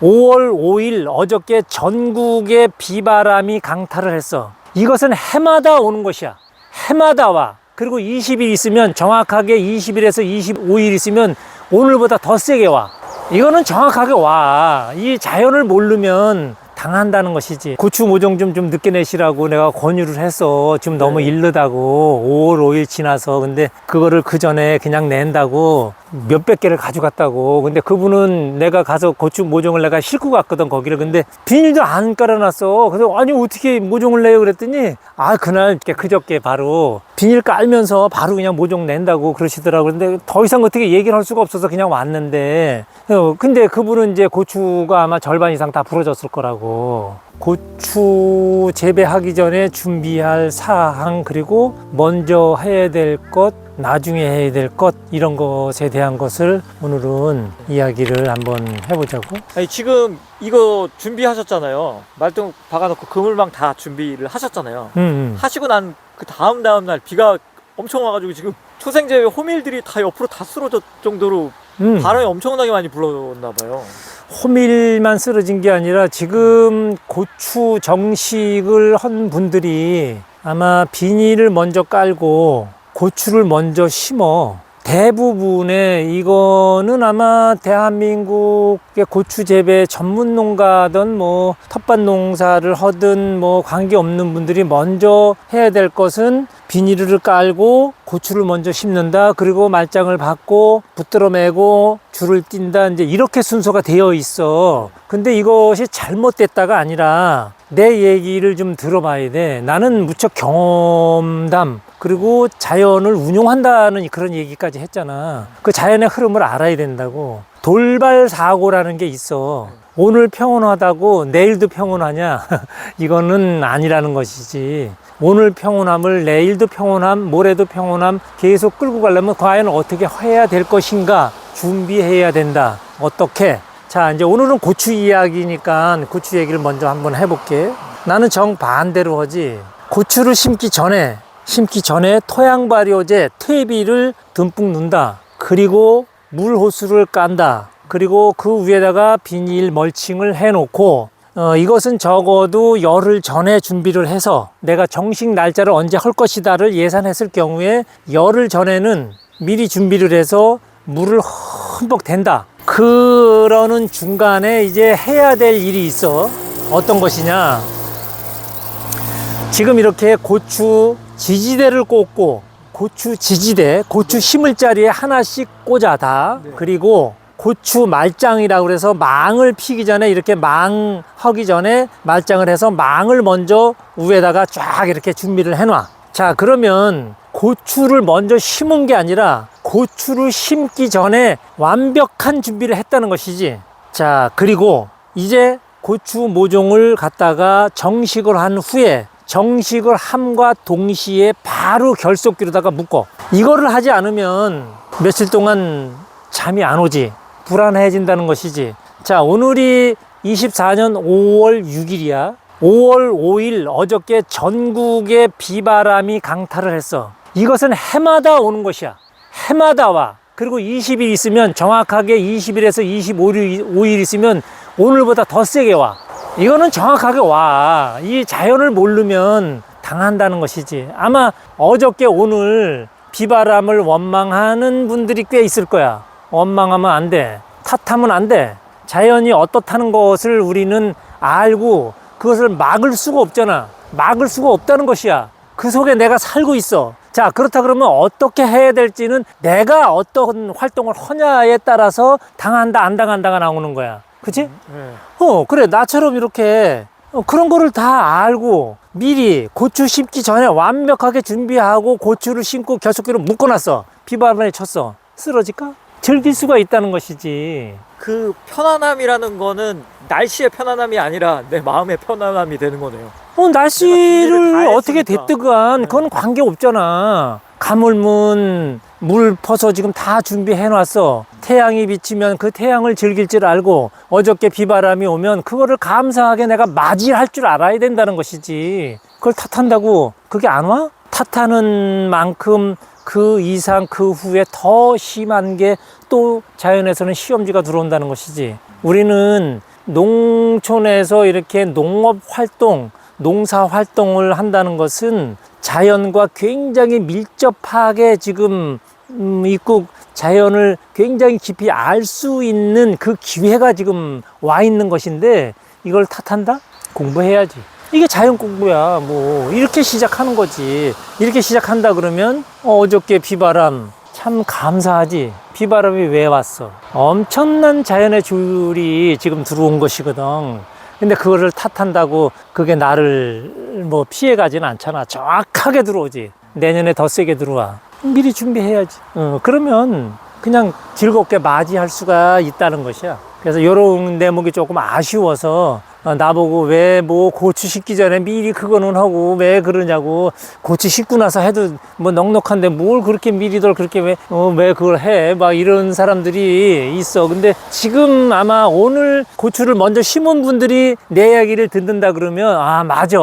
5월 5일 어저께 전국에 비바람이 강타를 했어. 이것은 해마다 오는 것이야. 해마다 와. 그리고 20일 있으면 정확하게 20일에서 25일 있으면 오늘보다 더 세게 와. 이거는 정확하게 와. 이 자연을 모르면 당한다는 것이지. 고추 모종 좀, 좀 늦게 내시라고 내가 권유를 했어. 지금 너무 네. 이르다고. 5월 5일 지나서. 근데 그거를 그 전에 그냥 낸다고 몇백 개를 가져갔다고. 근데 그분은 내가 가서 고추 모종을 내가 싣고 갔거든, 거기를. 근데 비닐도 안 깔아놨어. 그래서 아니, 어떻게 모종을 내요? 그랬더니 아, 그날 그저께 바로 비닐 깔면서 바로 그냥 모종 낸다고 그러시더라고. 근데 더 이상 어떻게 얘기를 할 수가 없어서 그냥 왔는데. 어, 근데 그분은 이제 고추가 아마 절반 이상 다 부러졌을 거라고. 고추 재배하기 전에 준비할 사항 그리고 먼저 해야 될 것, 나중에 해야 될 것 이런 것에 대한 것을 오늘은 이야기를 한번 해보자고. 아니 지금 이거 준비하셨잖아요. 말똥 박아놓고 그물망 다 준비를 하셨잖아요. 음, 음. 하시고 난 그 다음 다음 날 비가 엄청 와가지고 지금 초생제 호밀들이 다 옆으로 다 쓰러질 정도로 음. 바람이 엄청나게 많이 불어왔나 봐요. 호밀만 쓰러진 게 아니라 지금 고추 정식을 한 분들이 아마 비닐을 먼저 깔고 고추를 먼저 심어 대부분의 이거는 아마 대한민국의 고추 재배 전문 농가든 뭐 텃밭 농사를 하든 뭐 관계 없는 분들이 먼저 해야 될 것은 비닐을 깔고 고추를 먼저 심는다. 그리고 말짱을 받고 붙들어 매고 줄을 띈다. 이제 이렇게 순서가 되어 있어. 근데 이것이 잘못됐다가 아니라 내 얘기를 좀 들어봐야 돼. 나는 무척 경험담 그리고 자연을 운용한다는 그런 얘기까지 했잖아. 그 자연의 흐름을 알아야 된다고. 돌발 사고라는 게 있어. 오늘 평온하다고 내일도 평온하냐? 이거는 아니라는 것이지. 오늘 평온함을 내일도 평온함, 모레도 평온함 계속 끌고 가려면 과연 어떻게 해야 될 것인가 준비해야 된다. 어떻게? 자, 이제 오늘은 고추 이야기니까 고추 얘기를 먼저 한번 해볼게. 나는 정반대로 하지. 고추를 심기 전에, 심기 전에 토양 발효제, 퇴비를 듬뿍 넣는다. 그리고 물 호수를 깐다. 그리고 그 위에다가 비닐 멀칭을 해놓고 어, 이것은 적어도 열흘 전에 준비를 해서 내가 정식 날짜를 언제 할 것이다를 예산했을 경우에 열흘 전에는 미리 준비를 해서 물을 흠뻑 댄다. 그러는 중간에 이제 해야 될 일이 있어. 어떤 것이냐. 지금 이렇게 고추 지지대를 꽂고 고추 지지대, 고추 심을 자리에 하나씩 꽂아 다. 네. 그리고 고추 말짱이라고 그래서 망을 피기 전에 이렇게 망 하기 전에 말짱을 해서 망을 먼저 위에다가 쫙 이렇게 준비를 해놔. 자, 그러면 고추를 먼저 심은 게 아니라 고추를 심기 전에 완벽한 준비를 했다는 것이지. 자, 그리고 이제 고추 모종을 갖다가 정식을 한 후에 정식을 함과 동시에 바로 결속기로다가 묶어. 이거를 하지 않으면 며칠 동안 잠이 안 오지. 불안해진다는 것이지. 자, 오늘이 24년 5월 6일이야. 5월 5일 어저께 전국에 비바람이 강타를 했어. 이것은 해마다 오는 것이야. 해마다 와. 그리고 20일 있으면 정확하게 20일에서 25일 5일 있으면 오늘보다 더 세게 와. 이거는 정확하게 와. 이 자연을 모르면 당한다는 것이지. 아마 어저께 오늘 비바람을 원망하는 분들이 꽤 있을 거야. 원망하면 안 돼. 탓하면 안 돼. 자연이 어떻다는 것을 우리는 알고 그것을 막을 수가 없잖아. 막을 수가 없다는 것이야. 그 속에 내가 살고 있어. 자, 그렇다 그러면 어떻게 해야 될지는 내가 어떤 활동을 하냐에 따라서 당한다, 안 당한다가 나오는 거야. 그치? 네. 어, 그래. 나처럼 이렇게 어, 그런 거를 다 알고 미리 고추 심기 전에 완벽하게 준비하고 고추를 심고 결속기로 묶어놨어. 비바람에 쳤어. 쓰러질까? 즐길 수가 있다는 것이지. 그 편안함이라는 거는 날씨의 편안함이 아니라 내 마음의 편안함이 되는 거네요. 어, 날씨를 어떻게 했으니까. 됐든 네. 그건 관계 없잖아. 가물문, 물 퍼서 지금 다 준비해 놨어. 태양이 비치면 그 태양을 즐길 줄 알고 어저께 비바람이 오면 그거를 감사하게 내가 맞이할 줄 알아야 된다는 것이지. 그걸 탓한다고 그게 안 와? 탓하는 만큼 그 이상 그 후에 더 심한 게 또 자연에서는 시험지가 들어온다는 것이지. 우리는 농촌에서 이렇게 농업 활동, 농사 활동을 한다는 것은 자연과 굉장히 밀접하게 지금 음, 있고 자연을 굉장히 깊이 알 수 있는 그 기회가 지금 와 있는 것인데 이걸 탓한다? 공부해야지. 이게 자연 공부야. 뭐 이렇게 시작하는 거지. 이렇게 시작한다 그러면 어, 어저께 비바람 참 감사하지. 비바람이 왜 왔어? 엄청난 자연의 줄이 지금 들어온 것이거든. 근데 그거를 탓한다고 그게 나를 뭐 피해 가지는 않잖아. 정확하게 들어오지. 내년에 더 세게 들어와. 미리 준비해야지. 어, 그러면 그냥 즐겁게 맞이할 수가 있다는 것이야. 그래서 이런 대목이 조금 아쉬워서 어, 나보고 왜 뭐 고추 심기 전에 미리 그거는 하고 왜 그러냐고 고추 심고 나서 해도 뭐 넉넉한데 뭘 그렇게 미리들 그렇게 왜, 어, 왜 그걸 해? 막 이런 사람들이 있어. 근데 지금 아마 오늘 고추를 먼저 심은 분들이 내 이야기를 듣는다 그러면 아, 맞아.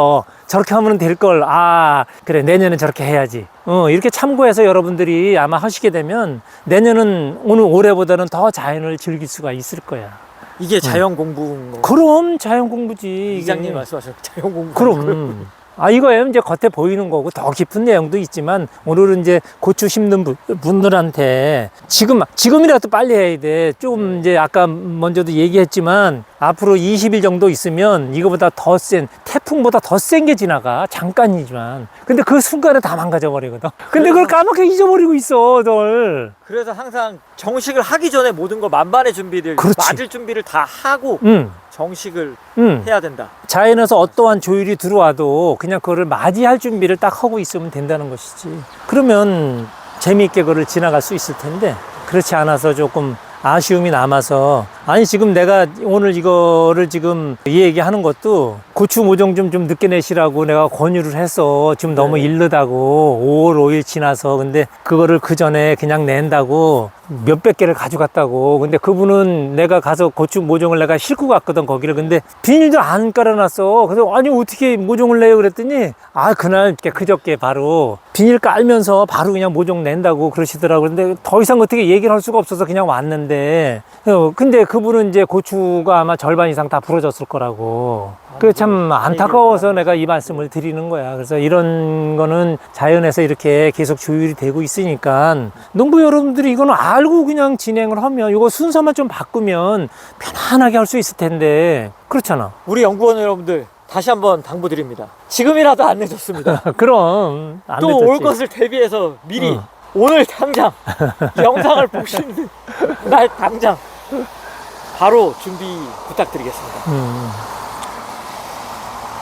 저렇게 하면 될 걸. 아, 그래. 내년엔 저렇게 해야지. 어, 이렇게 참고해서 여러분들이 아마 하시게 되면 내년은 오늘 올해보다는 더 자연을 즐길 수가 있을 거야. 이게 자연 공부인 거. 그럼 자연 공부지. 이장님 말씀하신 자연 공부. 그럼. 아, 이거예요. 이제 겉에 보이는 거고 더 깊은 내용도 있지만 오늘은 이제 고추 심는 분- 분들한테 지금, 지금이라도 빨리 해야 돼. 좀 이제 아까 먼저도 얘기했지만 앞으로 20일 정도 있으면 이거보다 더 센, 태풍보다 더 센 게 지나가. 잠깐이지만. 근데 그 순간에 다 망가져 버리거든. 근데 그걸 까맣게 잊어버리고 있어, 널. 그래서 항상 정식을 하기 전에 모든 걸 만반의 준비를 그렇지. 맞을 준비를 다 하고 응, 정식을 응. 해야 된다. 자연에서 어떠한 조율이 들어와도 그냥 그거를 맞이할 준비를 딱 하고 있으면 된다는 것이지. 그러면 재미있게 그걸 지나갈 수 있을 텐데 그렇지 않아서 조금 아쉬움이 남아서 아니 지금 내가 오늘 이거를 지금 이 얘기하는 것도 고추 모종 좀 좀 늦게 내시라고 내가 권유를 해서 지금 너무 네. 이르다고 5월 5일 지나서 근데 그거를 그 전에 그냥 낸다고 몇백 개를 가져갔다고. 근데 그분은 내가 가서 고추 모종을 내가 싣고 갔거든 거기를. 근데 비닐도 안 깔아놨어. 그래서 아니 어떻게 모종을 내요? 그랬더니 아 그날 이렇게 그저께 바로 비닐 깔면서 바로 그냥 모종 낸다고 그러시더라고. 근데 더 이상 어떻게 얘기를 할 수가 없어서 그냥 왔는데. 어, 근데 그 분은 이제 고추가 아마 절반 이상 다 부러졌을 거라고 그 참 안타까워서 내가 이 말씀을 드리는 거야. 그래서 이런 거는 자연에서 이렇게 계속 조율이 되고 있으니까 농부 여러분들이 이거는 알고 그냥 진행을 하면 이거 순서만 좀 바꾸면 편안하게 할 수 있을 텐데 그렇잖아. 우리 연구원 여러분들 다시 한번 당부드립니다. 지금이라도 안 늦었습니다. 그럼 안 또 올 늦었지. 것을 대비해서 미리 어. 오늘 당장 영상을 보시는 날 당장 바로 준비 부탁드리겠습니다. 음.